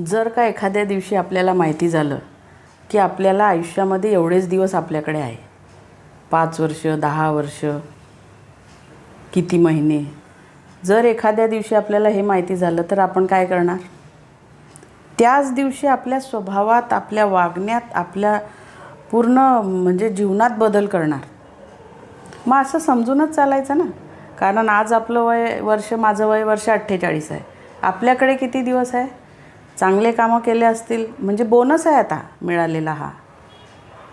जर का एखाद्या दिवशी आपल्याला माहिती झालं की आपल्याला आयुष्यामध्ये एवढेच दिवस आपल्याकडे आहे. पाच वर्ष दहा वर्ष किती महिने. जर एखाद्या दिवशी आपल्याला हे माहिती झालं तर आपण काय करणार? त्याच दिवशी आपल्या स्वभावात आपल्या वागण्यात आपल्या पूर्ण म्हणजे जीवनात बदल करणार. मग असं समजूनच चालायचं ना? कारण आज आपलं वय वर्ष माझं वय वर्ष अठ्ठेचाळीस आहे. आपल्याकडे किती दिवस आहे? चांगले कामं केले असतील म्हणजे बोनस आहे आता मिळालेला हा.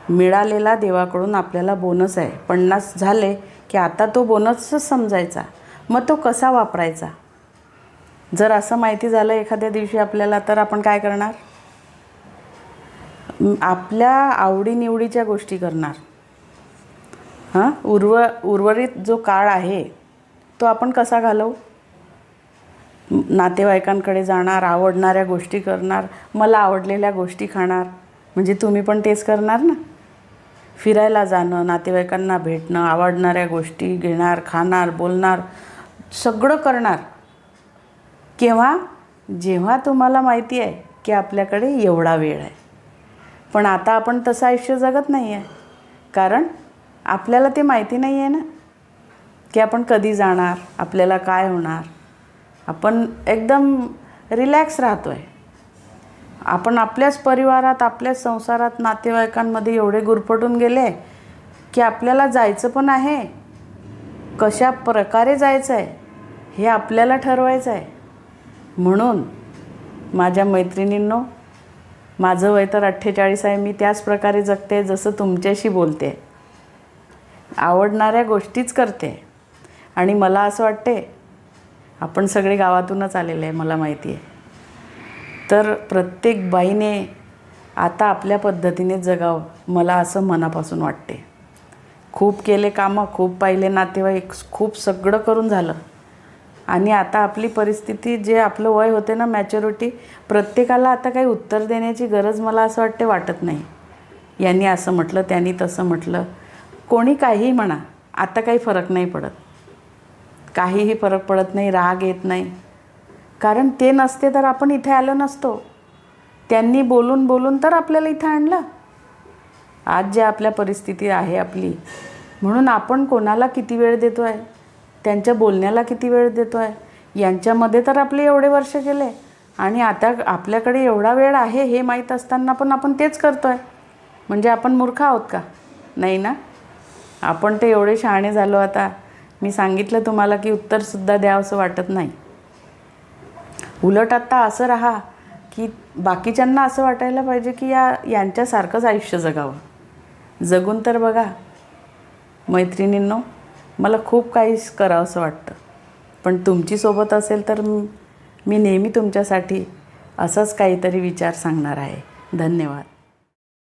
मिळालेला देवाकडून आपल्याला बोनस आहे. पन्नास झाले की आता तो बोनसच समजायचा. मग तो कसा वापरायचा? जर असं माहिती झालं एखाद्या दिवशी आपल्याला तर आपण काय करणार? आपल्या आवडीनिवडीच्या गोष्टी करणार. हां? उर्व उर्वरित जो काळ आहे तो आपण कसा घालवू? नातेवाईकांकडे जाणार आवडणाऱ्या गोष्टी करणार मला आवडलेल्या गोष्टी खाणार. म्हणजे तुम्ही पण तेच करणार ना? फिरायला जाणं नातेवाईकांना भेटणं आवडणाऱ्या गोष्टी घेणार खाणार बोलणार सगळं करणार. केव्हा? जेव्हा तुम्हाला माहिती आहे की आपल्याकडे एवढा वेळ आहे. पण आता आपण तसं आयुष्य जगत नाही आहे कारण आपल्याला ते माहिती नाही आहे ना? की आपण कधी जाणार आपल्याला काय होणार? आपण एकदम रिलॅक्स राहतो आहे आपण आपल्याच परिवारात आपल्याच संसारात नातेवाईकांमध्ये एवढे गुरफटून गेले की आपल्याला जायचं पण आहे. कशा प्रकारे जायचं आहे हे आपल्याला ठरवायचं आहे म्हणून माझ्या मैत्रिणींनो माझं वय तर अठ्ठेचाळीस आहे मी त्याच प्रकारे जगते जसं तुमच्याशी बोलते. आवडणाऱ्या गोष्टीच करते. आणि मला असं वाटते आपण सगळे गावातूनच आलेले आहे मला माहिती आहे. तर प्रत्येक बाईने आता आपल्या पद्धतीने जगावं मला असं मनापासून वाटते. खूप केले कामं खूप पाहिले नातेवाईक खूप सगळं करून झालं. आणि आता आपली परिस्थिती जे आपलं वय होते ना मॅच्युरिटी प्रत्येकाला आता काही उत्तर देण्याची गरज मला असं वाटते वाटत नाही. यांनी असं म्हटलं त्यांनी तसं म्हटलं. कोणी काहीही म्हणा आता काही फरक नाही पडत. काहीही फरक पडत नाही राग येत नाही. कारण ते नसते तर आपण इथे आलो नसतो. त्यांनी बोलून बोलून तर आपल्याला इथं आणलं. आज जे आपल्या परिस्थिती आहे आपली म्हणून आपण कोणाला किती वेळ देतो आहे त्यांच्या बोलण्याला किती वेळ देतो आहे यांच्यामध्ये तर आपले एवढे वर्ष गेले आणि आता आपल्याकडे एवढा वेळ आहे हे माहीत असताना पण आपण तेच करतो आहे म्हणजे आपण मूर्ख आहोत का? नाही ना? आपण ते एवढे शहाणे झालो आता. मी सांगितलं तुम्हाला की उत्तरसुद्धा द्यावं असं वाटत नाही. उलट आत्ता असं राहा की बाकीच्यांना असं वाटायला पाहिजे की या यांच्यासारखंच आयुष्य जगावं. जगून तर बघा. मैत्रिणींनो मला खूप काही करावंसं वाटतं. पण तुमची सोबत असेल तर मी नेहमी तुमच्यासाठी असंच काहीतरी विचार सांगणार आहे. धन्यवाद.